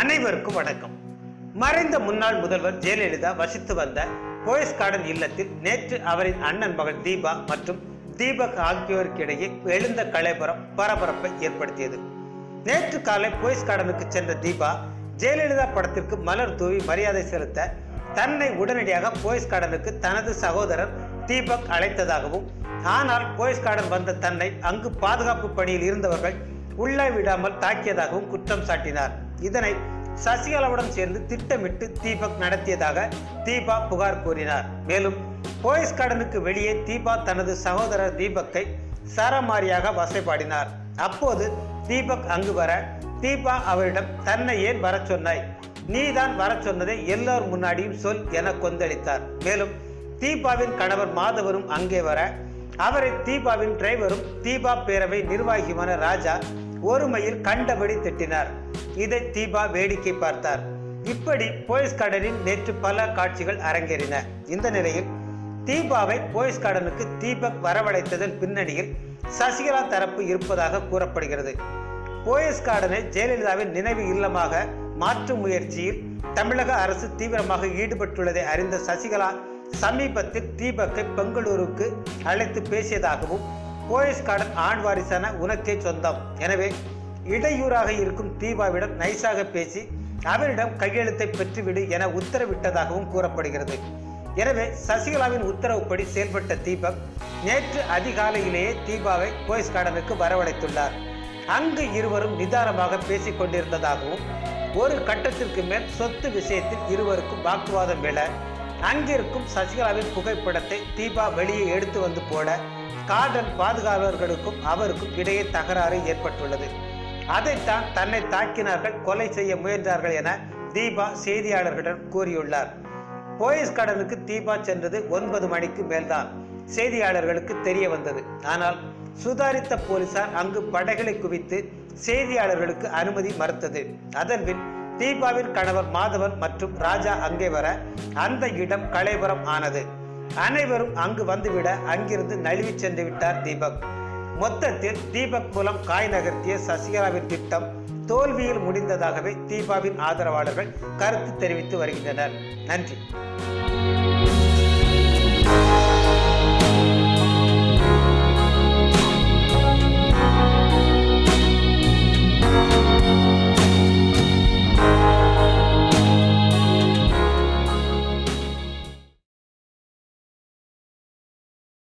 அனைவருக்கும் வணக்கம். மறைந்த முன்னாள் முதல்வர் ஜெயலலிதா வசித்து வந்த போயஸ் கார்டன் இல்லத்தில் நேற்று அவரின் அண்ணன் மகள் தீபா மற்றும் தீபக் ஆகியோருக்கிடையே எழுந்த கலைபுரம் பரபரப்பை ஏற்படுத்தியது. நேற்று காலை போயஸ் கார்டனுக்கு சென்ற தீபா ஜெயலலிதா படத்திற்கு மலர் தூவி மரியாதை செலுத்த தன்னை உடனடியாக போயஸ் கார்டனுக்கு தனது சகோதரர் தீபக் அழைத்ததாகவும் ஆனால் போயஸ் கார்டன் வந்த தன்னை அங்கு பாதுகாப்பு பணியில் இருந்தவர்கள் உள்ளே விடாமல் தாக்கியதாகவும் குற்றம் சாட்டினார். இதனை சசிகலாவுடன் சேர்ந்து திட்டமிட்டு தீபக் நடத்தியதாக தீபா புகார் கூறினார். மேலும் போயஸ் கார்டனுக்கு வெளியே தீபா தனது சகோதரர் தீபக்கை சரமாரியாக வசைப்பாடினார் அப்போது தீபக் அங்கு வர தீபா அவரிடம் தன்னை ஏன் வரச் சொன்னாய்? நீதான் வரச் சொன்னதை எல்லோர் முன்னாடியும் சொல் என கொந்தளித்தார். மேலும் தீபாவின் கணவர் மாதவரும் அங்கே வர அவரை தீபாவின் டிரைவரும் தீபா பேரவை நிர்வாகியுமான ராஜா ஒருமையில் கண்டபடி திட்டினார். இதை தீபா வேடிக்கை பார்த்தார். இப்படி போயஸ் கார்டனில் நேற்று பல காட்சிகள் அரங்கேறின. இந்த நிலையில் தீபாவை போயஸ் கார்டனுக்கு தீபக் வரவழைத்ததன் பின்னணியில் சசிகலா தரப்பு இருப்பதாக கூறப்படுகிறது. போயஸ் கார்டனை ஜெயலலிதாவின் நினைவு இல்லமாக மாற்றும் முயற்சியில் தமிழக அரசு தீவிரமாக ஈடுபட்டுள்ளதை அறிந்த சசிகலா சமீபத்தில் தீபக்கை பெங்களூருக்கு அழைத்து பேசியதாகவும் போயஸ் கார்டன் ஆண் வாரிசான உனக்கே சொந்தம். எனவே இடையூறாக இருக்கும் தீபாவிடம் நைசாக பேசி அவரிடம் கையெழுத்தை பெற்றுவிடு என உத்தரவிட்டதாகவும் கூறப்படுகிறது. எனவே சசிகலாவின் உத்தரவுப்படி செயல்பட்ட தீபக் நேற்று அதிகாலையிலேயே தீபாவை போயஸ் கார்டனுக்கு வரவழைத்துள்ளார். அங்கு இருவரும் நிதானமாக பேசிக் கொண்டிருந்ததாகவும் ஒரு கட்டத்திற்கு மேல் சொத்து விஷயத்தில் இருவருக்கும் வாக்குவாதம் எழ அங்கிருக்கும் சசிகலாவின் புகைப்படத்தை தீபா வெளியே எடுத்து வந்து போட கார்டன் பாதுகாவலர்களுக்கும் அவருக்கும் இடையே தகராறு ஏற்பட்டுள்ளது. அதைத்தான் தன்னை தாக்கினார்கள் கொலை செய்ய முயன்றார்கள் என தீபா செய்தியாளர்களிடம் கூறியுள்ளார். போயஸ் கடலுக்கு தீபா சென்றது ஒன்பது மணிக்கு மேல்தான். செய்தியாளர்களுக்கு தெரிய வந்தது. ஆனால் சுதாரித்த போலீசார் அங்கு படைகளை குவித்து செய்தியாளர்களுக்கு அனுமதி மறுத்தது. அதன்பின் தீபாவின் கணவர் மாதவன் மற்றும் ராஜா அங்கே வர அந்த இடம் கலைபுரம் ஆனது. அனைவரும் அங்கு வந்துவிட அங்கிருந்து நழுவி சென்று விட்டார் தீபக். மொத்தத்தில் தீபக் மூலம் காய் நகர்த்திய சசிகலாவின் திட்டம் தோல்வியில் முடிந்ததாகவே தீபாவின் ஆதரவாளர்கள் கருத்து தெரிவித்து வருகின்றனர். நன்றி.